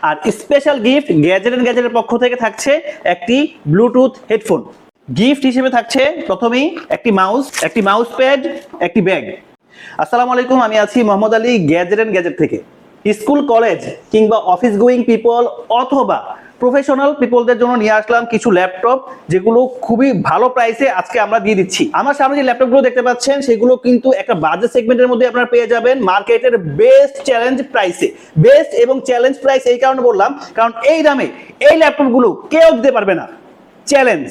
R special gift gadget and গ্যাজেটের পক্ষ থেকে থাকছে একটি ব্লুটুথ হেডফোন গিফট হিসেবে থাকছে প্রথমেই একটি মাউস একটি মাউস প্যাড একটি ব্যাগ আসসালামু আলাইকুম, আমি আছি Mohammad Ali gadget and gadget থেকে। স্কুল কলেজ কিংবা অফিস গোয়িং পিপল অথবা প্রফেশনাল পিপলদের জন্য নিয়ে আসলাম কিছু ল্যাপটপ যেগুলো খুবই ভালো প্রাইসে আজকে আমরা দিয়ে দিচ্ছি। আমার সামনে যে ল্যাপটপগুলো দেখতে পাচ্ছেন, সেগুলো কিন্তু একটা বাজেট সেগমেন্টের মধ্যে আপনারা পেয়ে যাবেন মার্কেটের বেস্ট চ্যালেঞ্জ প্রাইসে বেস্ট এবং চ্যালেঞ্জ প্রাইস এই কারণে বললাম, কারণ এই দামে এই ল্যাপটপগুলো কেউ দিতে পারবে না। চ্যালেঞ্জ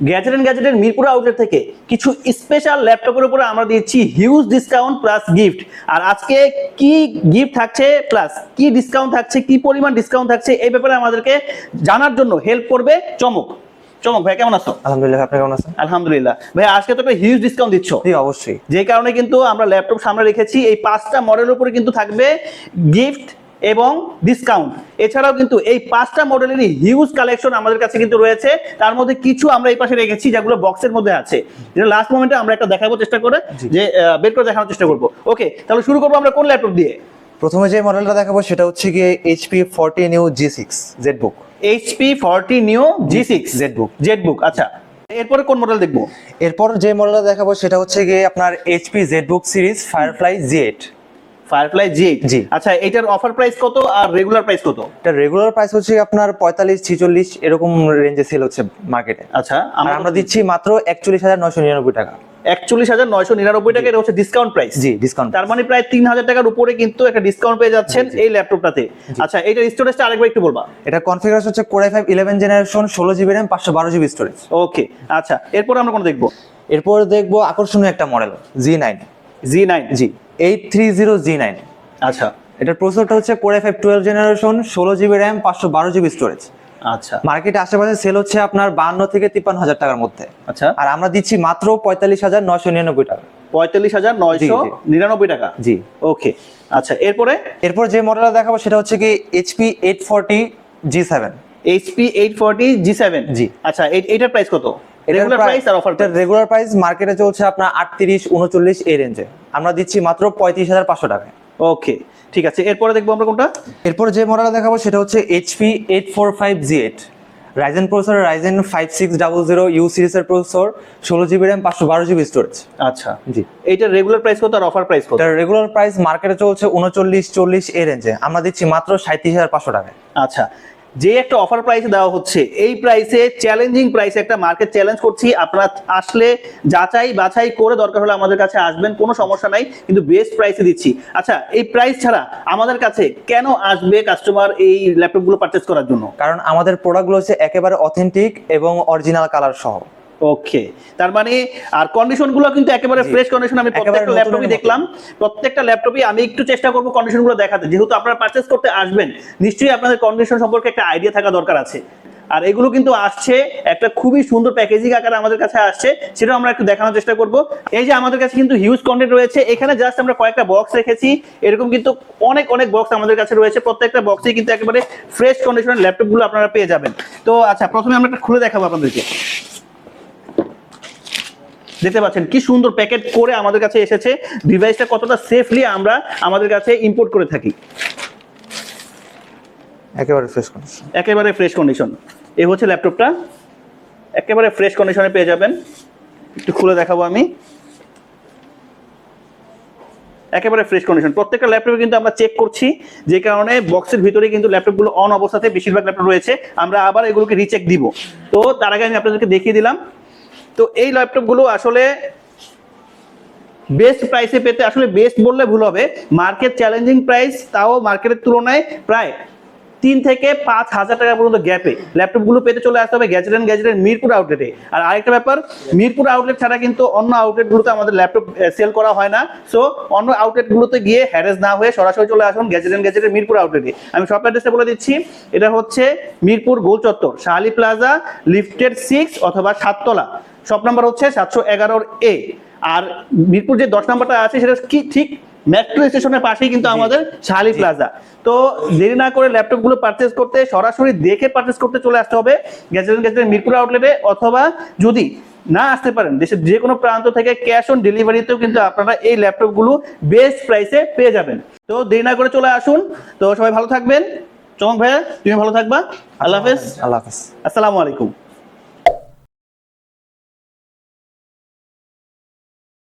গ্যাজেট এন্ড গ্যাজেটের মিরপুর আউটলেট থেকে কিছু স্পেশাল ল্যাপটপের উপরে আমরা দিচ্ছি হিউজ ডিসকাউন্ট প্লাস গিফট আর আজকে কি গিফট থাকছে প্লাস কি ডিসকাউন্ট থাকছে কি পরিমাণ ডিসকাউন্ট থাকছে এই ব্যাপারে আমাদেরকে জানার জন্য হেল্প করবে চমক। চমক ভাই কেমন আছো? আলহামদুলিল্লাহ আপনি কেমন আছেন? আলহামদুলিল্লাহ। ভাই আজকে তো একটা হিউজ ডিসকাউন্ট দিচ্ছ। জি অবশ্যই। যে কারণে কিন্তু আমরা ল্যাপটপ সামনে রেখেছি এই পাঁচটা মডেলের উপরে কিন্তু থাকবে গিফট এবং ডিসকাউন্ট এছাড়াও কিন্তু এই পাঁচটা মডেলেরই হিউজ কালেকশন আমাদের কাছে কিন্তু রয়েছে। তার মধ্যে কিছু আমরা এই পাশে রেখেছি যেগুলো বক্সের মধ্যে আছে। যেটা লাস্ট মোমেন্টে আমরা একটা দেখাবো চেষ্টা করে যে বের করে দেখানোর চেষ্টা করব। ওকে তাহলে শুরু করব আমরা কোন ল্যাপটপ দিয়ে? প্রথমে যে মডেলটা দেখাবো সেটা হচ্ছে গিয়ে HP forty new G six Z book HP forty new G six Z book Z book আচ্ছা। এরপরে কোন মডেল দেখব? এরপর যে মডেলটা দেখাবো সেটা হচ্ছে গিয়ে আপনার HP Z book series Firefly G eight Firefly G G. আচ্ছা এটার অফার প্রাইস কত আর রেগুলার প্রাইস কত? এটা রেগুলার প্রাইস হচ্ছে আপনার পঁয়তাল্লিশ ছিচল্লিশ এরকম রেঞ্জে সেল হচ্ছে মার্কেটে আচ্ছা আমরা দিচ্ছি মাত্র একচল্লিশ হাজার নয়শো নিরানব্বই টাকা। একচল্লিশ হাজার নয়শো নিরানব্বই টাকা এটা হচ্ছে ডিসকাউন্ট প্রাইস জি ডিসকাউন্ট তার মানে প্রায় তিন হাজার টাকার উপরে কিন্তু একটা ডিসকাউন্ট পেয়ে যাচ্ছেন এই ল্যাপটপটাতে আচ্ছা এইটার স্টোরেজটা আরেকবার একটু বলবা। এটা কনফিগারেশন হচ্ছে core i five eleven generation ষোলো জিবি র্যাম পাঁচশো বারো জিবি স্টোরেজ ওকে আচ্ছা এরপর আমরা কোন দেখব? এরপর দেখব আকর্ষণীয় একটা model G nine G nine G. Eight three zero G nine আচ্ছা। এটার প্রসেসরটা হচ্ছে core i five twelve generation ষোলো জিবি র্যাম পাঁচশো বারো জিবি স্টোরেজ আচ্ছা। মার্কেটে আশেপাশে সেল হচ্ছে আপনার বান্ন থেকে তিপ্পান্ন হাজার টাকার মধ্যে। আচ্ছা। আর আমরা দিচ্ছি মাত্র পঁয়তাল্লিশ হাজার নয়শো নিরানব্বই টাকা। পঁয়তাল্লিশ হাজার নয়শো। নিরানব্বই টাকা? জি। ওকে আচ্ছা এরপরে? এরপর যে মডেলটা দেখাবো সেটা হচ্ছে কি HP eight forty G seven HP eight forty G seven G. আচ্ছা এই- এইটার প্রাইস কত? রেগুলার প্রাইস আর অফার রেগুলার প্রাইস মার্কেটে চলছে আপনার আটত্রিশ উনচল্লিশ এই রেঞ্জে আমরা দিচ্ছি মাত্র পঁয়ত্রিশ হাজার পাঁচশো টাকায়। ওকে ঠিক আছে। এরপরে দেখব আমরা কোনটা? এরপর যে মডেলটা দেখাবো সেটা হচ্ছে HP eight four five G eight Ryzen processor Ryzen five six double zero U সিরিজের প্রসেসর ষোলো জিবি র্যাম পাঁচশো বারো জিবি স্টোরেজ আচ্ছা। জি। এইটার রেগুলার প্রাইস কত আর অফার প্রাইস কত? রেগুলার প্রাইস মার্কেটে চলছে উনচল্লিশ চল্লিশ এই রেঞ্জে আমরা দিচ্ছি মাত্র সাঁত্রিশ হাজার পাঁচশো টাকায়। আচ্ছা। যে একটা অফার প্রাইসে দেওয়া হচ্ছে, এই প্রাইসে চ্যালেঞ্জিং প্রাইসে একটা মার্কেট চ্যালেঞ্জ করছি। আপনারা আসলে যাচাই বাছাই করে দরকার হলে আমাদের কাছে আসবেন, কোনো সমস্যা নাই, কিন্তু বেস্ট প্রাইসে দিচ্ছি। আচ্ছা এই প্রাইস ছাড়া আমাদের কাছে কেন আসবে কাস্টমার এই ল্যাপটপগুলো পারচেস করার জন্য? কারণ আমাদের প্রোডাক্টগুলো হচ্ছে একেবারে অথেন্টিক এবং অরিজিনাল কালার সহ। ওকে। তার মানে আর কন্ডিশনগুলো কিন্তু একেবারে ফ্রেশ কন্ডিশন আমি প্রত্যেকটা ল্যাপটপই দেখলাম। প্রত্যেকটা ল্যাপটপই আমি একটু চেষ্টা করব কন্ডিশনগুলো দেখাতে। যেহেতু আপনারা পারচেস করতে আসবেন নিশ্চয়ই আপনাদের কন্ডিশন সম্পর্কে একটা আইডিয়া থাকা দরকার আছে। আর এগুলো কিন্তু আসছে একটা খুবই সুন্দর প্যাকেজিং আকারে আমাদের কাছে আসছে সেটা আমরা একটু দেখানোর চেষ্টা করব। এই যে আমাদের কাছে কিন্তু হিউজ কন্টেন্ট রয়েছে এখানে জাস্ট আমরা কয়েকটা বক্স রেখেছি। এরকম কিন্তু অনেক অনেক বক্স আমাদের কাছে রয়েছে। প্রত্যেকটা বক্সে কিন্তু একেবারে ফ্রেশ কন্ডিশনের ল্যাপটপগুলো আপনারা পেয়ে যাবেন। তো আচ্ছা প্রথমে আমরা একটা খুলে দেখাবো আপনাদেরকে। দেখতে পাচ্ছেন কি সুন্দর প্যাকেট করে আমাদের কাছে এসেছে। ডিভাইসটা কতটা সেফলি আমরা আমাদের কাছে ইম্পোর্ট করে থাকি। একেবারে ফ্রেশ কন্ডিশন একেবারে ফ্রেশ কন্ডিশন এই হচ্ছে ল্যাপটপটা একেবারে ফ্রেশ কন্ডিশনে পেয়ে যাবেন। একটু খুলে দেখাবো আমি। একেবারে ফ্রেশ কন্ডিশন প্রত্যেকটা ল্যাপটপে কিন্তু আমরা চেক করছি। যে কারণে বক্সের ভিতরে কিন্তু ল্যাপটপগুলো অন অবস্থাতে বেশিরভাগ ল্যাপটপ রয়েছে। আমরা আবার এগুলোকে রিচেক দিব। তো তার আগে আমি আপনাদেরকে দেখিয়ে দিলাম। তো এই ল্যাপটপগুলো আসলে বেস্ট প্রাইসে পেতে, আসলে বেস্ট বললে ভুল হবে। মার্কেট চ্যালেঞ্জিং প্রাইস তাও মার্কেটের তুলনায় প্রায় তিন থেকে পাঁচ হাজার টাকা পর্যন্ত গ্যাপে ল্যাপটপগুলো পেতে চলে আসতে হবে গ্যাজেট অ্যান্ড গ্যাজেটের মিরপুর আউটলেটে আর আরেকটা ব্যাপার, মিরপুর আউটলেট ছাড়া কিন্তু অন্য আউটলেটগুলোতে আমাদের ল্যাপটপ সেল করা হয় না। সো অন্য আউটলেটগুলোতে গিয়ে হ্যারেস না হয়ে সরাসরি চলে আসুন গ্যাজেট অ্যান্ড গ্যাজেটের মিরপুর আউটলেটে আমি সব অ্যাড্রেসটা বলে দিচ্ছি। এটা হচ্ছে মিরপুর গোল চত্বর শাহালি প্লাজা লিফটেড সিক্স অথবা সাততলা। শপ নাম্বার হচ্ছে সাতশো এগারোর এ। আর মিরপুর যে দশ নাম্বারটা আছে সেটা কি ঠিক? মেট্রো স্টেশনের পাশেই কিন্তু আমাদের শাহালি প্লাজা। তো দেরি না করে ল্যাপটপগুলো পারচেস করতে সরাসরি দেখে পারচেস করতে চলে আসতে হবে গ্যাজেট গ্যাজেটের মিরপুর আউটলেটে অথবা যদি না আসতে পারেন দেশের যে কোনো প্রান্ত থেকে ক্যাশ অন ডেলিভারিতেও কিন্তু আপনারা এই ল্যাপটপগুলো বেস্ট প্রাইসে পেয়ে যাবেন। তো দেরি না করে চলে আসুন। তো সবাই ভালো থাকবেন। চমক ভাইয়া তুমি ভালো থাকবা। আল্লাহ হাফেজ। আল্লাহ হাফেজ। আসসালামু আলাইকুম।